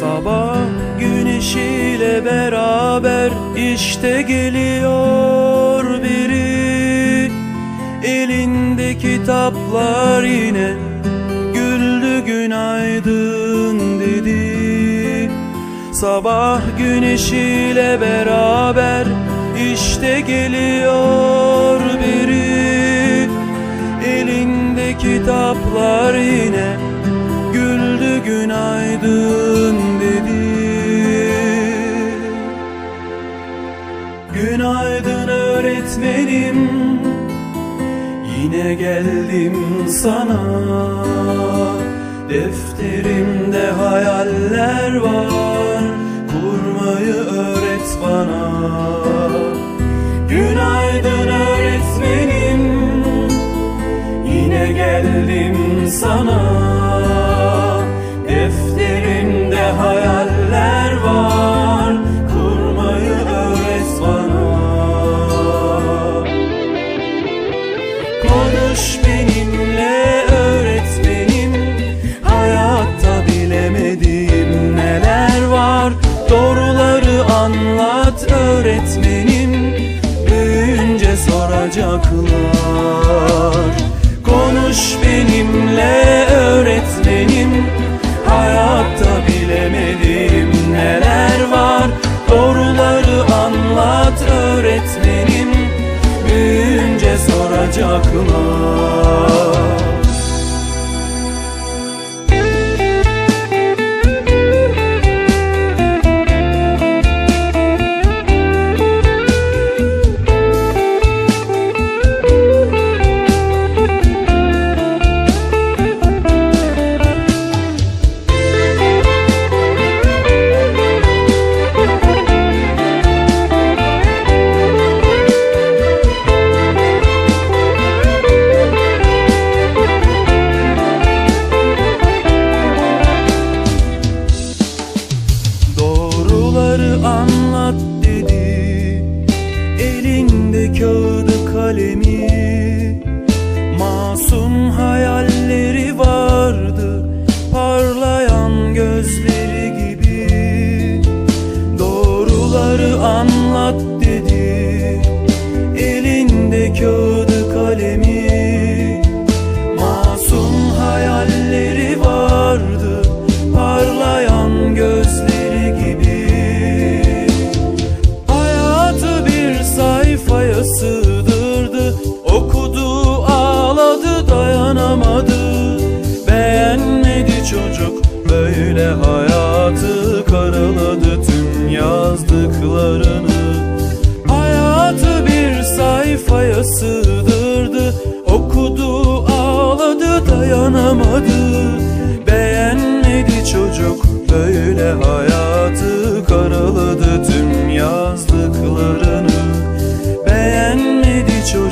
Sabah güneşiyle beraber işte geliyor biri. Elinde kitaplar yine güldü günaydın dedi. Sabah güneşiyle beraber işte geliyor biri. Elinde kitaplar yine güldü günaydın Günaydın öğretmenim. Yine geldim sana. Defterimde hayaller var. Kurmayı öğret bana. Günaydın öğretmenim soracaklar Konuş benimle öğretmenim Hayatta bilemediğim neler var. Doğruları anlat öğretmenim Büyünce soracaklar anlat dedi Elinde kağıdı kalemi. Masum hayalleri vardı Parlayan gözleri gibi. Hayatı bir sayfaya sığdırdı Okudu ağladı dayanamadı. Beğenmedi çocuk böyle hayatı Karaladı. Tüm yazdıklarını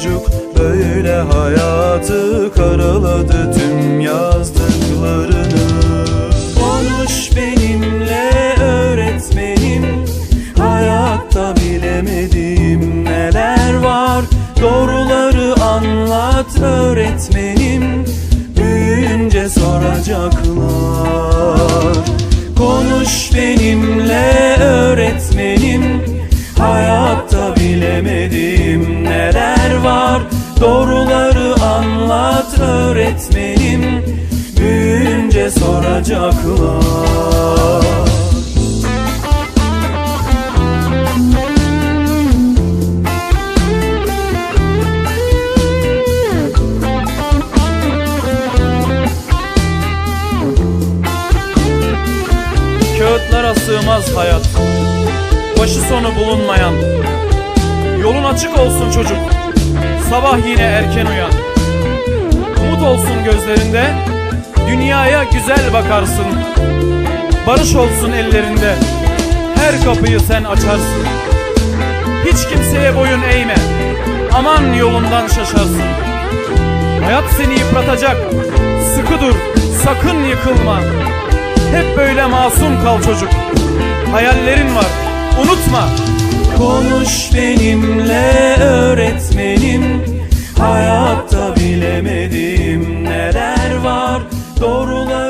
çocuk böyle hayatı Karaladı tüm yazdıklarını. Konuş benimle öğretmenim Hayatta bilemediğim neler var? Doğruları anlat öğretmenim Büyünce soracaklar. Konuş benimle Doğruları anlat öğretmenim. Büyünce soracaklar Kağıtlara sığmaz hayat. Başı sonu bulunmayan. Yolun açık olsun çocuk Sabah yine erken uyan. Umut olsun gözlerinde. Dünyaya güzel bakarsın. Barış olsun ellerinde. Her kapıyı sen açarsın. Hiç kimseye boyun eğme. Aman yolundan şaşarsın. Hayat seni yıpratacak. Sıkı dur sakın yıkılma. Hep böyle masum kal çocuk. Hayallerin var unutma Konuş benimle öğretmenim. Hayatta bilemediğim neler var. Doğruları